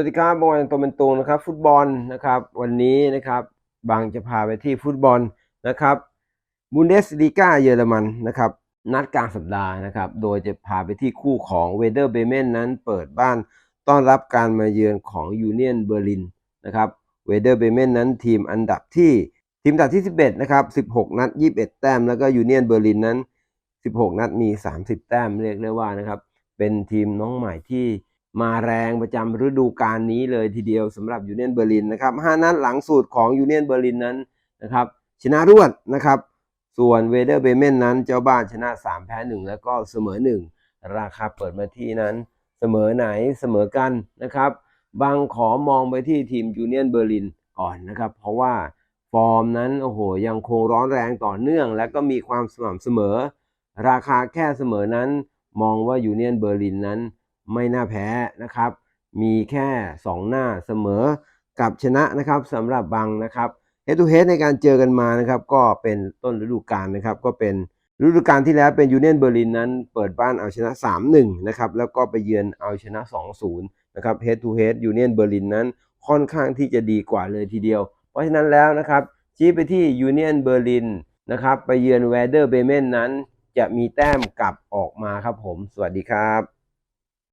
วัสดีครับบางวันตัวเป็นตรงนะครับ ฟุตบอลนะครับ วันนี้นะครับบางจะพาไปที่ฟุตบอลนะครับบุนเดสลีกาเยอรมันนะครับนัดกลางสัปดาห์นะครับ โดยจะพาไปที่คู่ของเวเดอร์เบเมนนั้นเปิดบ้านต้อนรับการมาเยือนของยูเนียนเบอร์ลินนะครับเวเดอร์เบเมนนั้นทีมอันดับที่ทีมอันดับที่ 11 นะครับ 16 นัด 21 แต้ม แล้วก็ยูเนียนเบอร์ลินนั้น 16 นัดมี 30 แต้มเรียกได้ว่านะครับเป็นทีมน้องใหม่ที่ มาแรงประจำฤดูกาลนี้เลยทีเดียวสำหรับยูเนียนเบอร์ลินนะครับ5นัดหลังสุดของยูเนียนเบอร์ลินนั้นนะครับชนะรวดนะครับ ส่วนเวเดอร์เบเมนนั้นเจ้าบ้านชนะ 3 แพ้ 1 แล้วก็เสมอ 1 ราคาเปิดมาที่นั้น เสมอไหนเสมอกันนะครับบางขอมองไปที่ทีมยูเนียนเบอร์ลินก่อนนะครับ เพราะว่าฟอร์มนั้นโอ้โหยังคงร้อนแรงต่อเนื่อง และก็มีความสม่ำเสมอ ราคาแค่เสมอนั้น มองว่ายูเนียนเบอร์ลินนั้น ไม่น่าแพ้นะครับ มีแค่ 2 หน้าเสมอกับชนะนะครับสำหรับบางนะครับเฮดทูเฮดในการเจอกันมานะครับ ก็เป็นต้นฤดูกาลนะครับ ก็เป็นฤดูกาลที่แล้วเป็นยูเนียนเบอร์ลินนั้น เปิดบ้านเอาชนะ 3-1 นะครับ แล้วก็ไปเยือนเอาชนะ 2-0 นะครับเฮดทูเฮดยูเนียนเบอร์ลินนั้นค่อนข้างที่จะดีกว่าเลยทีเดียว เพราะฉะนั้นแล้วนะครับ ชี้ไปที่ยูเนียนเบอร์ลินนะครับ ไปเยือนแวเดอร์เบเมนนั้น จะมีแต้มกลับออกมาครับผม สวัสดีครับ